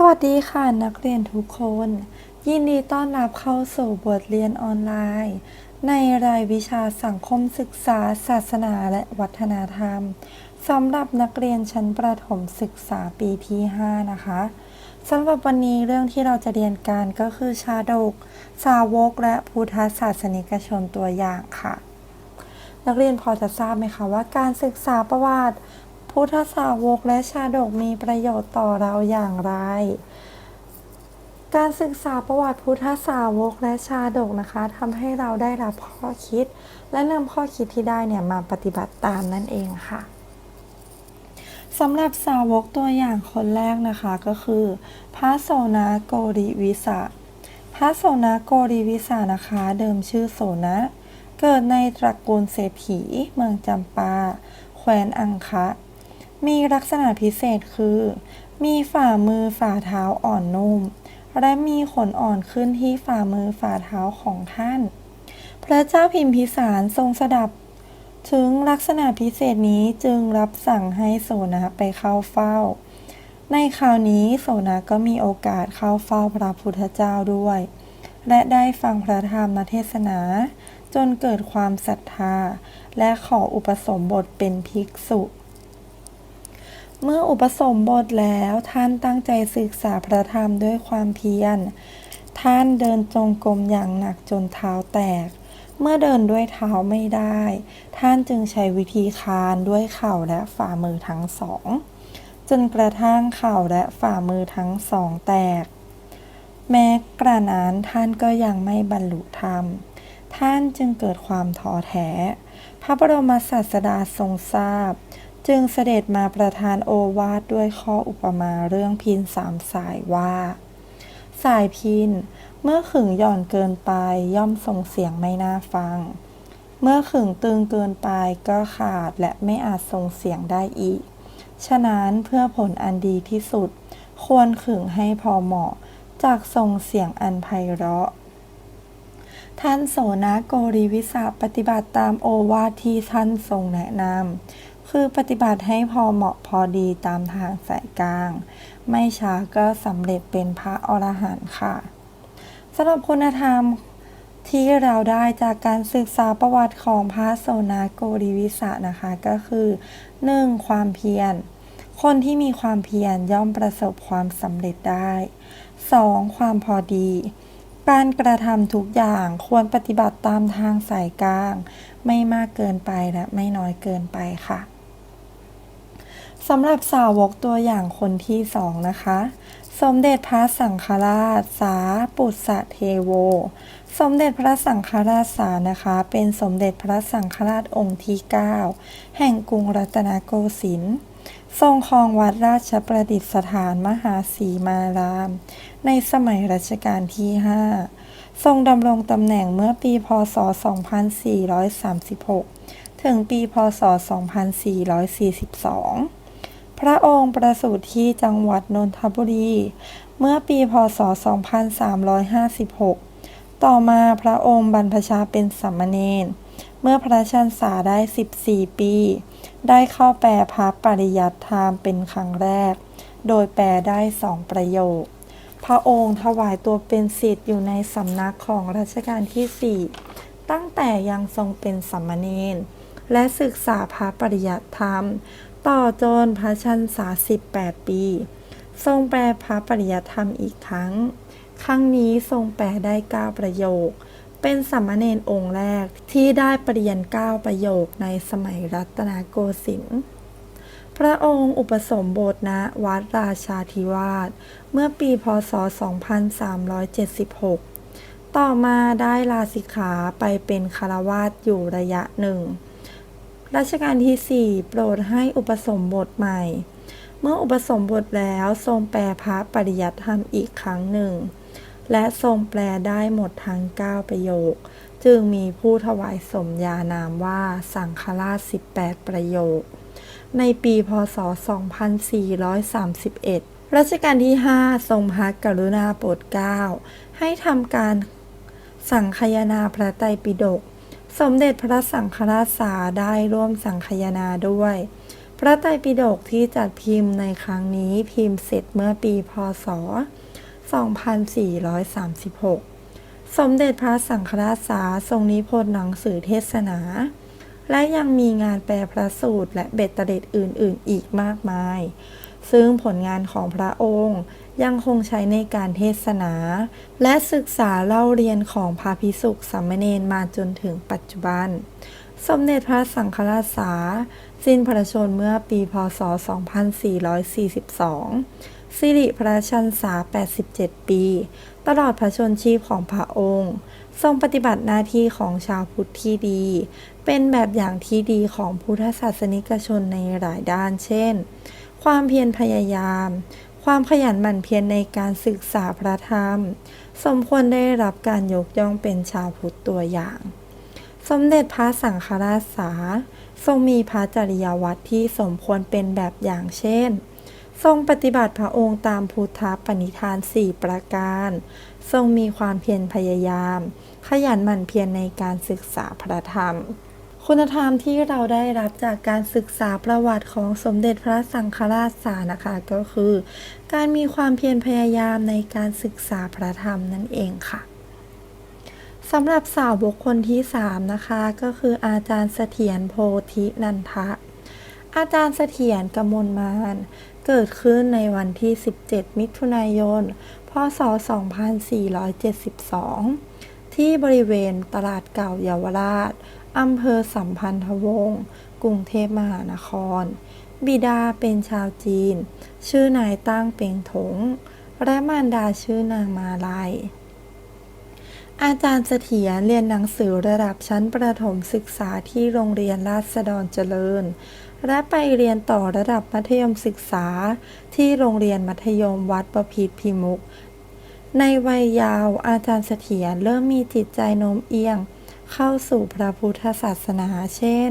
สวัสดีค่ะนักเรียนทุกคน ยินดีต้อนรับเข้าสู่บทเรียนออนไลน์ ในรายวิชาสังคมศึกษา ศาสนาและวัฒนธรรมสำหรับนักเรียนชั้นประถมศึกษาปีที่ 5 นะคะสำหรับวันนี้เรื่องที่เราจะเรียนกันก็คือชาดก สาวก และพุทธศาสนิกชนตัวอย่างค่ะ นักเรียนพอจะทราบไหมคะว่าการศึกษาประวัติ พุทธสาวกและชาดกมีประโยชน์ต่อเราอย่างไร การศึกษาประวัติพุทธสาวกและชาดกนะคะทำให้เราได้รับข้อคิด และนำข้อคิดที่ได้เนี่ยมาปฏิบัติตามนั่นเองค่ะสำหรับสาวกตัวอย่างคนแรกนะคะก็คือ พระโสนโกริวิสะพระโสนโกริวิสานะคะเดิมชื่อโสนะเกิดในตระกูลเศรษฐีเมืองจำปา แคว้นอังคะ มีลักษณะพิเศษคือ มีฝ่ามือฝ่าเท้าอ่อนนุ่ม และมีขนอ่อนขึ้นที่ฝ่ามือฝ่าเท้าของท่าน พระเจ้าพิมพิสารทรงสดับ ถึงลักษณะพิเศษนี้จึงรับสั่งให้โสนะไปเข้าเฝ้า ในคราวนี้โสนะก็มีโอกาสเข้าเฝ้าพระพุทธเจ้าด้วย และได้ฟังพระธรรมเทศนาจนเกิดความศรัทธา และขออุปสมบทเป็นภิกษุ เมื่ออุปสมบทแล้วท่านตั้งใจศึกษาพระธรรมด้วยความเพียร ท่านเดินจงกรมอย่างหนักจนเท้าแตก เมื่อเดินด้วยเท้าไม่ได้ ท่านจึงใช้วิธีคานด้วยเข่าและฝ่ามือทั้งสอง จนกระทั่งเข่าและฝ่ามือทั้งสองแตก แม้กระนั้นท่านก็ยังไม่บรรลุธรรม ท่านจึงเกิดความท้อแท้ พระบรมศาสดาทรงทราบ จึงเสด็จมาประทานโอวาทด้วยข้ออุปมาเรื่องพินสามสายว่า สายพินเมื่อขึงหย่อนเกินไปย่อมส่งเสียงไม่น่าฟัง เมื่อขึงตึงเกินไปก็ขาดและไม่อาจส่งเสียงได้อีก ฉะนั้นเพื่อผลอันดีที่สุด ควรขึงให้พอเหมาะจากส่งเสียงอันไพเราะ ท่านโสนะโกริวิสาปฏิบัติตามโอวาทที่ท่านทรงแนะนำ คือปฏิบัติให้พอเหมาะพอดีตามทางสายกลาง ไม่ช้าก็สำเร็จเป็นพระอรหันต์ค่ะสำหรับคุณธรรมที่เราได้จากการศึกษาประวัติของพระโสนาโกริวิสะนะคะก็คือ 1. ความเพียร คนที่มีความเพียรย่อมประสบความสำเร็จได้ 2. ความพอดี การกระทำทุกอย่างควรปฏิบัติตามทางสายกลาง ไม่มากเกินไปและไม่น้อยเกินไปค่ะ สำหรับสาวกตัวอย่างคนที่สองนะคะ สมเด็จพระสังฆราช สาปุตสะเทโว สมเด็จพระสังฆราชสานะคะ เป็นสมเด็จพระสังฆราชองค์ที่ 9 แห่งกรุงรัตนโกสินทร์ทรงครองวัดราชประดิษฐานมหาสีมาราม ในสมัยรัชกาลที่ 5 ทรงดำรงตำแหน่งเมื่อปีพศ 2436 ถึงปีพศ 2442 พระองค์ประสูติที่จังหวัดนนทบุรี เมื่อปีพศ 2356 ต่อมาพระองค์บรรพชาเป็นสามเณรเมื่อพระชันษาได้ 14 ปี ได้เข้าแปลพระปริยัติธรรมเป็นครั้งแรก โดยแปลได้สองประโยค พระองค์ถวายตัวเป็นศิษย์อยู่ในสำนักของรัชกาลที่ 4 ตั้งแต่ยังทรงเป็นสามเณรและศึกษาพระปริยัติธรรม ต่อจนพระชันษา18ปี ทรงแปลพระปริยธรรมอีกครั้ง ครั้งนี้ทรงแปลได้9ประโยค เป็นสามเณรองค์แรกที่ได้ปริญญาเก้าประโยคในสมัยรัตนโกสินทร์พระองค์อุปสมบทณวัดราชาธิวาสเมื่อปีพศ 2376 ต่อมาได้ลาสิกขาไปเป็นคารวาสอยู่ระยะหนึ่ง รัชกาลที่ 4 โปรดให้อุปสมบทใหม่ เมื่ออุปสมบทแล้วทรงแปลพระปริยัติธรรมอีกครั้งหนึ่ง และทรงแปลได้หมดทั้ง 9 ประโยค จึงมีผู้ถวายสมญานามว่าสังฆราช 18 ประโยค ในปีพศ 2431 รัชกาลที่ 5 ทรงพระกรุณาโปรดเกล้าให้ทำการสังคยนาพระไตรปิฎก สมเด็จพระสังฆราชสาได้ร่วมสังคายนาด้วย พระไตรปิฎกที่จัดพิมพ์ในครั้งนี้พิมพ์เสร็จเมื่อปีพศ 2436 สมเด็จพระสังฆราชสาทรงนิพนธ์หนังสือเทศนา และยังมีงานแปลพระสูตรและเบ็ดเตล็ดอื่น ๆ อีกมากมาย ซึ่งผลงานของพระองค์ ยังคงใช้ในการเทศนา และศึกษาเล่าเรียนของพระพิสุสามเณรมาจนถึงปัจจุบัน สมเด็จพระสังฆราชสาสิ้นพระชนเมื่อปีพศ 2442 สิริพระชันษา 87 ปี ตลอดพระชนชีพของพระองค์ ทรงปฏิบัติหน้าที่ของชาวพุทธที่ดี เป็นแบบอย่างที่ดีของพุทธศาสนิกชนในหลายด้านเช่น ความเพียรพยายาม ความขยันหมั่นเพียรในการศึกษาพระธรรม สมควรได้รับการยกย่องเป็นชาวพุทธตัวอย่าง สมเด็จพระสังฆราชสาทรงมีพระจริยวัตรที่สมควรเป็นแบบอย่างเช่น ทรงปฏิบัติพระองค์ตามพุทธปณิธานสี่ประการ ทรงมีความเพียรพยายาม ขยันหมั่นเพียรในการศึกษาพระธรรม คุณธรรมที่เราได้รับจากการศึกษาประวัติของสมเด็จพระสังฆราชสานะคะก็คือ การมีความเพียรพยายามในการศึกษาพระธรรมนั่นเองค่ะสำหรับสาวบุคคลที่ 3 นะคะ ก็คืออาจารย์เสถียรโพธินันทะ อาจารย์เสถียรกมลมานเกิดขึ้นในวันที่ 17 มิถุนายน พศ 2472 ที่บริเวณตลาดเก่าเยาวราช อำเภอสัมพันธวงศ์กรุงเทพมหานคร บิดาเป็นชาวจีน ชื่อนายตั้งเป่งถง และมารดาชื่อนางมาลัยอาจารย์เสถียรเรียนหนังสือระดับชั้นประถมศึกษาที่โรงเรียนราษฎรเจริญ และไปเรียนต่อระดับมัธยมศึกษาที่โรงเรียนมัธยมวัดประพิตพิมุก ในวัยยาวอาจารย์เสถียรเริ่มมีจิตใจโน้มเอียง เข้าสู่พระพุทธศาสนาเช่น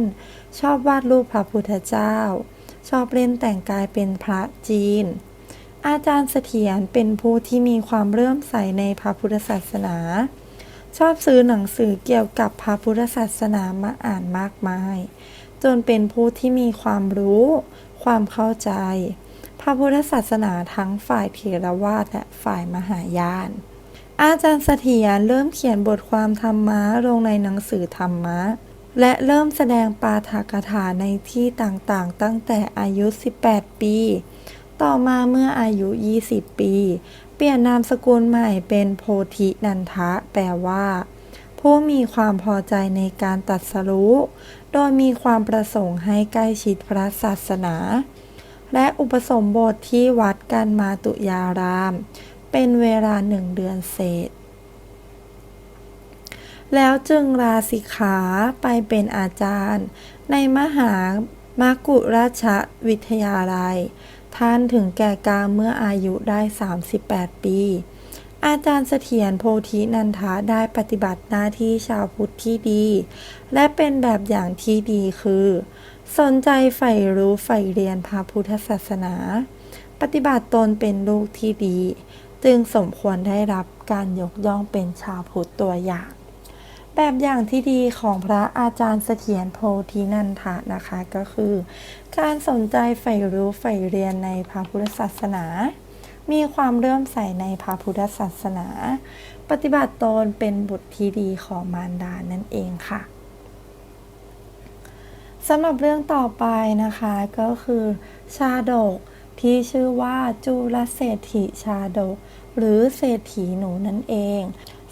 ชอบวาดรูปพระพุทธเจ้า ชอบเล่นแต่งกายเป็นพระจีน อาจารย์เสถียรเป็นผู้ที่มีความเริ่อมใสในพระพุทธศาสนา ชอบซื้อหนังสือเกี่ยวกับพระพุทธศาสนามาอ่านมากมาย จนเป็นผู้ที่มีความรู้ ความเข้าใจ พระพุทธศาสนาทั้งฝ่ายเถรวาทและฝ่ายมหายาน อาจารย์เสถียรเริ่มเขียนบทความธรรมะลงในหนังสือธรรมะ และเริ่มแสดงปาฐกถาในที่ต่างๆ ตั้งแต่อายุ 18 ปี ต่อมาเมื่ออายุ 20 ปี เปลี่ยนนามสกุลใหม่เป็นโพธินันทะ แปลว่า ผู้มีความพอใจในการตัดสรู้ โดยมีความประสงค์ให้ใกล้ชิดพระศาสนา และอุปสมบทที่วัดกันมาตุยาราม เป็นเวลาหนึ่งเดือนเศษ แล้วจึงลาสิกขาไปเป็นอาจารย์ ในมหามากุราชวิทยาลัย ท่านถึงแก่กรรมเมื่ออายุได้ 38 ปี อาจารย์เสถียรโพธินันทะได้ปฏิบัติหน้าที่ชาวพุทธที่ดี และเป็นแบบอย่างที่ดีคือ สนใจใฝ่รู้ใฝ่เรียนพระพุทธศาสนา ปฏิบัติตนเป็นลูกที่ดี จึงสมควรได้รับการยกย่องเป็นชาวพุทธตัวอย่าง แบบอย่างที่ดีของพระอาจารย์เสถียรโพธินันทะนะคะก็คือ การสนใจใฝ่รู้ใฝ่เรียนในพระพุทธศาสนา มีความเลื่อมใสในพระพุทธศาสนา ปฏิบัติตนเป็นบุตรที่ดีของมารดานั่นเองค่ะสำหรับเรื่องต่อไปนะคะก็คือ ชาดก ที่ชื่อว่าจุลเศรษฐีชาดก หรือเศรษฐีหนูนั่นเอง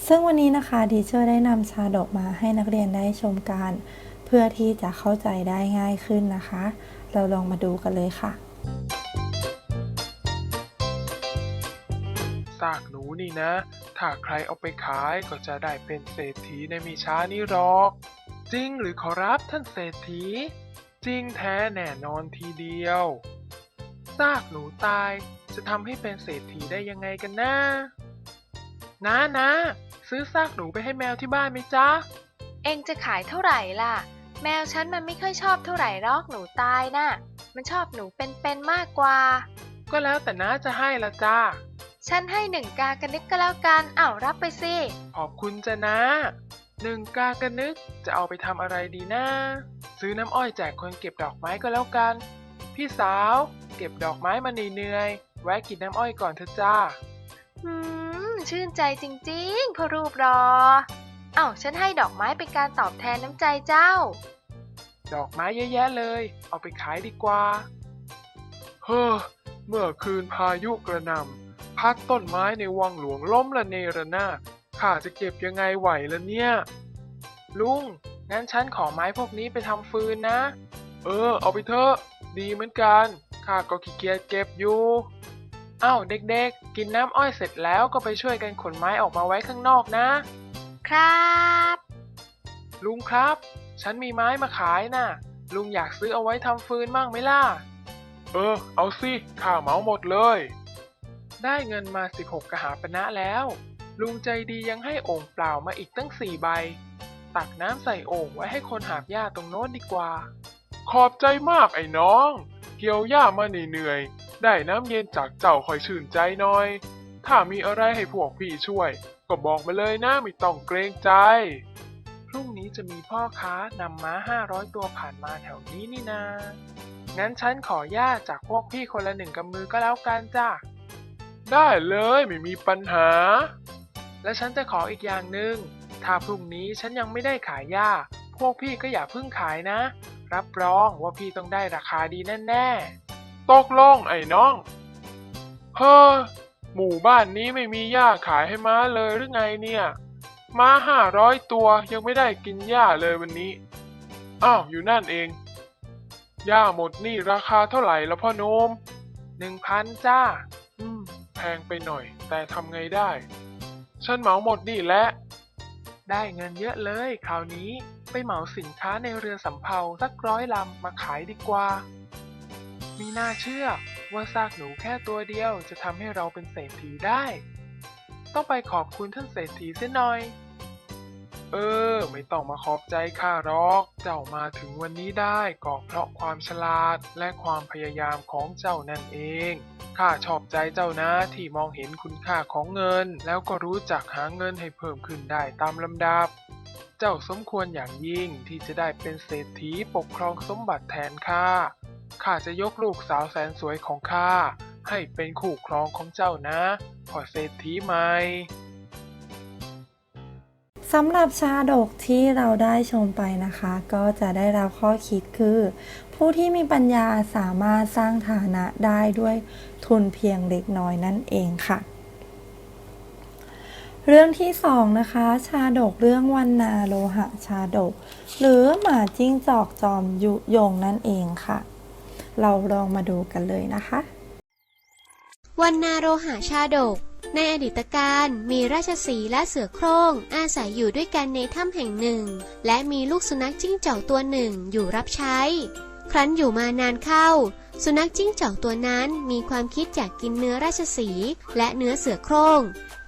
ซึ่งวันนี้นะคะดีเชอร์ได้นำชาดกมาให้นักเรียนได้ชมกัน เพื่อที่จะเข้าใจได้ง่ายขึ้นนะคะ เราลองมาดูกันเลยค่ะซากหนูนี่นะ ถ้าใครเอาไปขายก็จะได้เป็นเศรษฐีในมีช้านี้หรอก จริงหรือขอรับท่านเศรษฐี จริงแท้แน่นอนทีเดียว ซากหนูตาย จะทำให้เป็นเศรษฐีได้ยังไงกันนะนะนะซื้อซากหนูไปให้แมวที่บ้านไหมจ๊ะ เองจะขายเท่าไหร่ล่ะ แมวฉันมันไม่ค่อยชอบเท่าไหร่หรอกหนูตายน่ะ มันชอบหนูเป็นๆมากกว่า ก็แล้วแต่น้าจะให้ละจ้า ฉันให้หนึ่งกากันนึกก็แล้วกันอ้าวรับไปสิ ขอบคุณจ้ะนะหนึ่งกากระนึกจะเอาไปทำอะไรดีนะ ซื้อน้ำอ้อยแจกคนเก็บดอกไม้ก็แล้วกัน พี่สาว เก็บดอกไม้มาเหนื่อยๆแวะกินน้ำอ้อยก่อนเถอะจ้า อืม ชื่นใจจริงๆพ่อรูปรอ เอ้าฉันให้ดอกไม้เป็นการตอบแทนน้ำใจเจ้า ดอกไม้เยอะแยะเลย เอาไปขายดีกว่า เฮ้อ เมื่อคืนพายุกระหน่ำพัดต้นไม้ในวังหลวงล้มละเนระนาดข้าจะเก็บยังไงไหวละเนี่ย ลุง งั้นฉันขอไม้พวกนี้ไปทำฟืนนะ เออ เอาไปเถอะ ดีเหมือนกัน ข้าก็ขี้เกียจเก็บอยู่อ้าวเด็กๆ กินน้ำอ้อยเสร็จแล้วก็ไปช่วยกันขนไม้ออกมาไว้ข้างนอกนะ ครับ ลุงครับ ฉันมีไม้มาขายน่ะ ลุงอยากซื้อเอาไว้ทำฟืนมั่งไหมล่ะ เออ เอาสิข้าเหมาหมดเลย ได้เงินมา 16กหาปณะแล้ว ลุงใจดียังให้โอ่งเปล่ามาอีกตั้งสี่ใบ ตักน้ำใส่โอ่งไว้ให้คนหาบหญ้าตรงโน้นดีกว่า ขอบใจมากไอ้น้อง เกี่ยวหญ้ามาเหนื่อยๆได้น้ำเย็นจากเจ้าคอยชื่นใจหน่อย ถ้ามีอะไรให้พวกพี่ช่วย ก็บอกมาเลยนะไม่ต้องเกรงใจ พรุ่งนี้จะมีพ่อค้านำม้า500ตัวผ่านมาแถวนี้นี่นา งั้นฉันขอญ้าจากพวกพี่คนละหนึ่งกำมือก็แล้วกันจ้ะ ได้เลยไม่มีปัญหา และฉันจะขออีกอย่างหนึ่งถ้าพรุ่งนี้ฉันยังไม่ได้ขายหญ้า พวกพี่ก็อย่าเพิ่งขายนะ รับรองว่าพี่ต้องได้ราคาดีแน่ๆ ตกลงไอ้น้อง เฮ้อ หมู่บ้านนี้ไม่มีหญ้าขายให้ม้าเลยหรือไงเนี่ย ม้าห้าร้อยตัวยังไม่ได้กินหญ้าเลยวันนี้ อ้าว อยู่นั่นเอง หญ้าหมดนี่ราคาเท่าไหร่แล้วพ่อโนมหนึ่งพันจ้า อืม แพงไปหน่อย แต่ทำไงได้ ฉันเหมาหมดนี่แหละ ได้เงินเยอะเลยคราวนี้ ไปเหมาสินค้าในเรือสำเภาสักร้อยลำมาขายดีกว่า มีน่าเชื่อว่าซากหนูแค่ตัวเดียวจะทำให้เราเป็นเศรษฐีได้ ต้องไปขอบคุณท่านเศรษฐีเสียหน่อย เออ ไม่ต้องมาขอบใจข้าหรอก เจ้ามาถึงวันนี้ได้ก็เพราะความฉลาดและความพยายามของเจ้านั่นเองข้าชอบใจเจ้านะที่มองเห็นคุณค่าของเงิน แล้วก็รู้จักหาเงินให้เพิ่มขึ้นได้ตามลำดับ เจ้าสมควรอย่างยิ่งที่จะได้เป็นเศรษฐีปกครองสมบัติแทนข้า ข้าจะยกลูกสาวแสนสวยของข้า ให้เป็นคู่ครองของเจ้านะพอเศรษฐีใหม่สำหรับชาดกที่เราได้ชมไปนะคะ ก็จะได้รับข้อคิดคือ ผู้ที่มีปัญญาสามารถสร้างฐานะได้ด้วยทุนเพียงเล็กน้อยนั่นเองค่ะ เรื่องที่สองนะคะ ชาดกเรื่องวันนาโลหะชาดก หรือหมาจิ้งจอกจอมยุยงนั่นเองค่ะ เราลองมาดูกันเลยนะคะ วันนาโรหาชาดก ในอดีตการมีราชสีและเสือโคร่งอาศัยอยู่ด้วยกันในถ้ำแห่งหนึ่ง และมีลูกสุนัขจิ้งจอกตัวหนึ่งอยู่รับใช้ ครั้นอยู่มานานเข้า สุนัขจิ้งจอกตัวนั้นมีความคิดอยากกินเนื้อราชสีและเนื้อเสือโคร่ง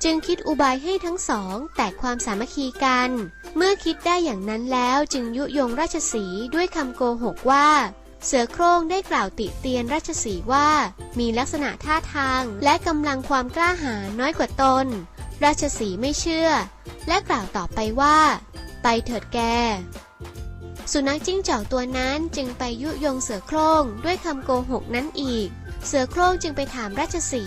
จึงคิดอุบายให้ทั้งสองแตกความสามัคคีกัน เมื่อคิดได้อย่างนั้นแล้วจึงยุยงราชสีด้วยคำโกหกว่า เสือโคร่งได้กล่าวติเตียนราชสีว่า มีลักษณะท่าทางและกำลังความกล้าหาญน้อยกว่าตน ราชสีไม่เชื่อ และกล่าวต่อไปว่า ไปเถิดแก สุนัขจิ้งจอกตัวนั้นจึงไปยุยงเสือโคร่งด้วยคำโกหกนั้นอีก เสือโคร่งจึงไปถามราชสี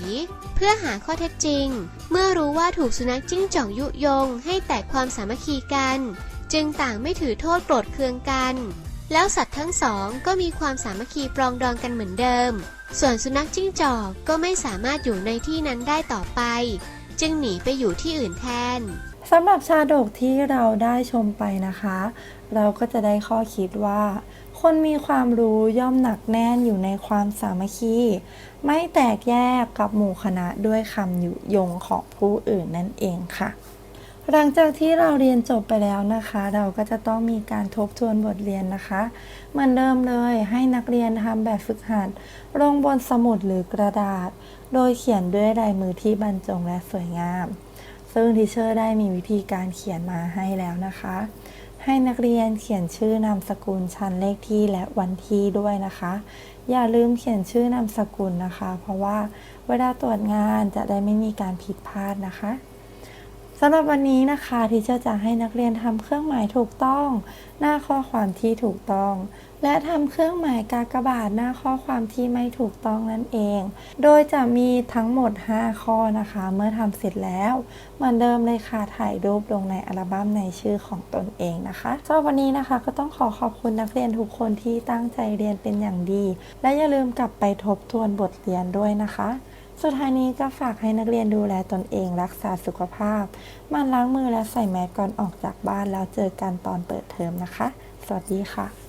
เพื่อหาข้อเท็จจริง เมื่อรู้ว่าถูกสุนัขจิ้งจอกยุยงให้แตกความสามัคคีกัน จึงต่างไม่ถือโทษโกรธเคืองกัน แล้วสัตว์ทั้งสองก็มีความสามัคคีปรองดองกันเหมือนเดิม ส่วนสุนัขจิ้งจอกก็ไม่สามารถอยู่ในที่นั้นได้ต่อไป จึงหนีไปอยู่ที่อื่นแทน สำหรับชาดกที่เราได้ชมไปนะคะ เราก็จะได้ข้อคิดว่า คนมีความรู้ย่อมหนักแน่นอยู่ในความสามัคคี ไม่แตกแยกกับหมู่คณะด้วยคำยุยงของผู้อื่นนั่นเองค่ะ หลังจากที่เราเรียนจบไปแล้วนะคะ เราก็จะต้องมีการทบทวนบทเรียนนะคะเหมือนเดิมเลยให้นักเรียนทำแบบฝึกหัดลงบนสมุดหรือกระดาษ โดยเขียนด้วยลายมือที่บรรจงและสวยงาม ซึ่งทีเชอร์ได้มีวิธีการเขียนมาให้แล้วนะคะ ให้นักเรียนเขียนชื่อนามสกุลชั้นเลขที่และวันที่ด้วยนะคะ อย่าลืมเขียนชื่อนามสกุลนะคะ เพราะว่าเวลาตรวจงานจะได้ไม่มีการผิดพลาดนะคะ สำหรับวันนี้นะคะที่จะจะให้นักเรียนทำเครื่องหมายถูกต้อง หน้าข้อความที่ถูกต้อง และทำเครื่องหมายกากบาทหน้าข้อความที่ไม่ถูกต้องนั่นเอง โดยจะมีทั้งหมด 5 ข้อนะคะ เมื่อทำเสร็จแล้ว เหมือนเดิมเลยค่ะถ่ายรูปลงในอัลบั้มในชื่อของตนเองนะคะสำหรับวันนี้นะคะก็ต้องขอขอบคุณนักเรียนทุกคนที่ตั้งใจเรียนเป็นอย่างดี และอย่าลืมกลับไปทบทวนบทเรียนด้วยนะคะ สุดท้ายนี้ก็ฝากให้นักเรียนดูแลตนเองรักษาสุขภาพมันล้างมือและใส่แมสก่อนออกจากบ้านแล้วเจอกันตอนเปิดเทอมนะคะ สวัสดีค่ะ